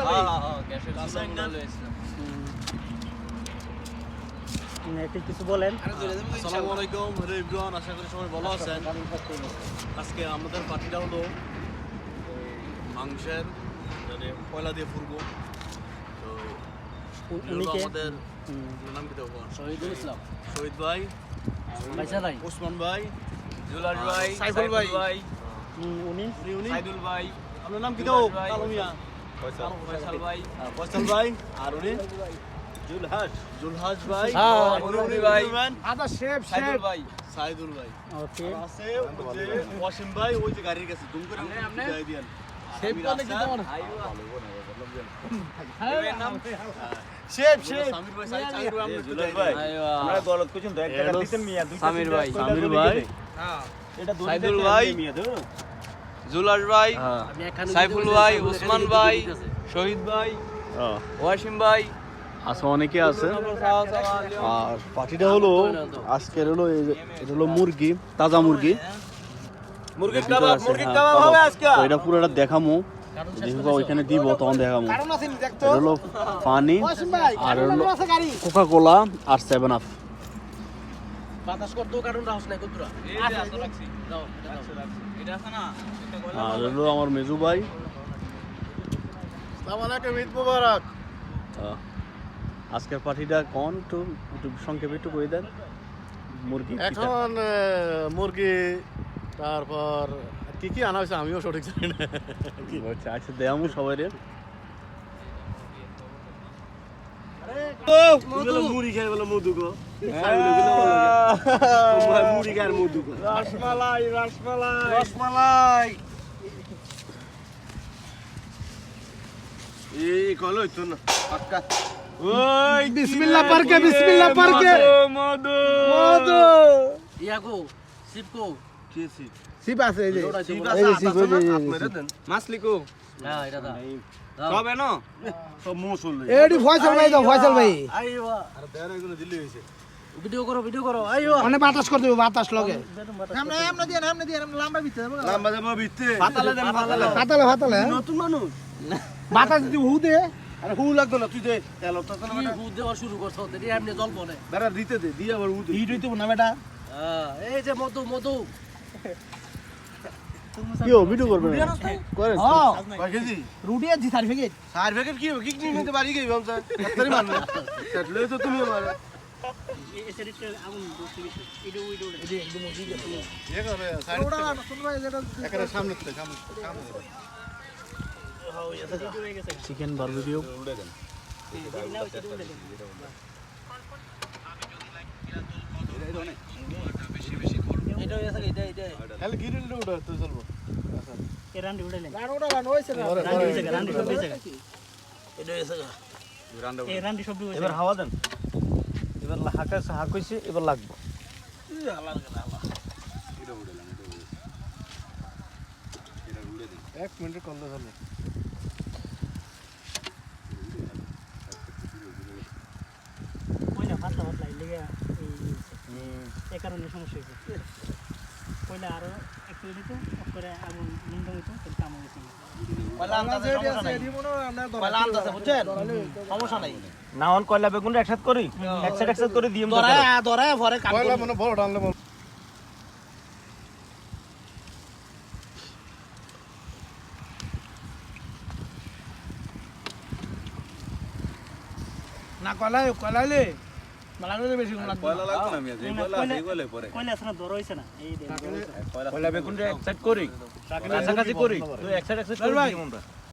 চুলা হ্যাঁ, ভাই হ্যাঁ, গ্যাসের চুলা রাসায়নিক মুলা না? লইছিলাম। একটু কিছু বলেন। আসসালামু আলাইকুম হ্যালো ইব্রান আশা করি সবাই ভালো আছেন। আজকে আমাদের পার্টিটা হলো মাংসের মানে কয়লা দিয়ে ফুরবো। তো আমাদের নাম কি দেবো? শহীদুল ইসলাম। শহীদ ভাই ওসমান ভাই ভাই। সাইফুল ভাই। ভাই। উনি? উনি সাইদুল ভাই। আপনার নাম কি দেবো? ভাই। ফয়সাল। ভাই। হ্যাঁ, ফয়সাল ভাই আর উনি? জুলহাস। জুলহাস ভাই। হ্যাঁ, উনি- উনি ভাই। আদা শেফ শেফ। ভাই। সাইদুল ভাই। ওকে। আছে ওয়াসিম ভাই ওই যে গাড়ির কাছে দুম করে আপনি- আপনি? যাই দিয়েন। শেফ মানে কি তোমার? Chef chef. সামির ভাই সাইদ সামির ভাই আমরা ভাই। আমরা গলত কুচুন তো টাকা দিতেন মিয়া দুই সামির ভাই। সামির ভাই। হ্যাঁ। এটা সাইদুল ভাই। মিয়া তো জুলাস ভাই হ্যাঁ। সাইফুল ভাই ওসমান ভাই শহীদ ভাই ওয়াসিম ভাই। আচ্ছা অনেকে আছে। আর পার্টিটা হলো আজকের হলো এটা হলো মুরগি তাজা মুরগি। মুরগির কাবাব আছে, মুরগির হ্যাঁ, কাবাব কাবাব। হবে আজকে। এটা পুরোটা দেখামো। যেহেতু ওইখানে দিব তখন দেখামো। আছে হলো পানি আর হলো কোকা কোলা আর সেভেন আপ বাতাস কারণ নাই কতরা? আর হলো আমার মেজু ভাই। আসসালামু ঈদ মুবারক। আজকের পার্টিটা কোন? একটু একটু সংক্ষেপে একটু করে দেন। মুরগি এখন মুরগি তারপর কি কি আনা হয়েছে আমিও সঠিক জানি না। আচ্ছা আচ্ছা দেয়ামু সবাই রে। বলে মুড়ি খাই বলে মধু গো। মুড়ি খাই মধু রসমালাই রসমালাই রসমালাই এই কলো তো না পাক্কা ওই বিসমিল্লাহ পারকে বিসমিল্লাহ পারকে মধু মধু ইয়াকো শিবকো কেসি সিপ আছে এই যে সিপ আছে সিপ, এই যে, এই যে, সিপ। মাছলি কো হ্যাঁ এটা দাও সব এনো সব মুসল এডি ফয়সাল ভাই দাও ফয়সাল ভাই আইওয়া আর দেয়ার এগুলো দিলে হইছে ভিডিও করো ভিডিও করো। আইওয়া মানে বাতাস করতে হবে বাতাস লগে। আমরা আমরা দিয়ে আমরা দিয়ে আমরা লম্বা বিতে লম্বা যাব পাতালে দেন পাতালে। ফাতালে ফাতালে নতুন মানুষ। বাতাস যদি হু দে। আরে হু লাগতো না তুই দে তেল তো না ভূত দেওয়া শুরু করছ দেরি এমনি জল পড়ে। বেড়া দিতে দে দিয়ে আবার হু দে। হিট হইতে না বেটা। হ্যাঁ এই যে মধু মধু। ভিডিও করে হ্যাঁ কেজি? রুটি আর জি সার্টিফিকেট চার কি হবে? কি কি নিতে তো তুমি আমার। চিকেন বারবিকিউ এবার হাওয়া দেন। এবার হাঁকা হাঁক হইছে এবার লাগবো। এক মিনিট করলে চলবে কইলা পাতলা পাতলা এই কারণে সমস্যা হয়েছে কইলা আরও একটু দিত অফ করে আগুন নিন্দা হইতো তাহলে কাম সমস্যা নাই। না অন কয়লা বেগুন একসাথে করি? একসাথে একসাথে করে দিম ধরে ধরে ভরে কাট পয়লা মানে বড় টানলে না কলাই কলাইলে মালাগলে বেশি লাগবে। কয়লা লাগবে না মিয়া যে কয়লা কয়লা পরে। আছে না ধর হইছে না। এই কয়লা বেগুন এক সাইড করি। কাছাকাছি করি। তুই এক সাইড এক সাইড করে দিম আমরা।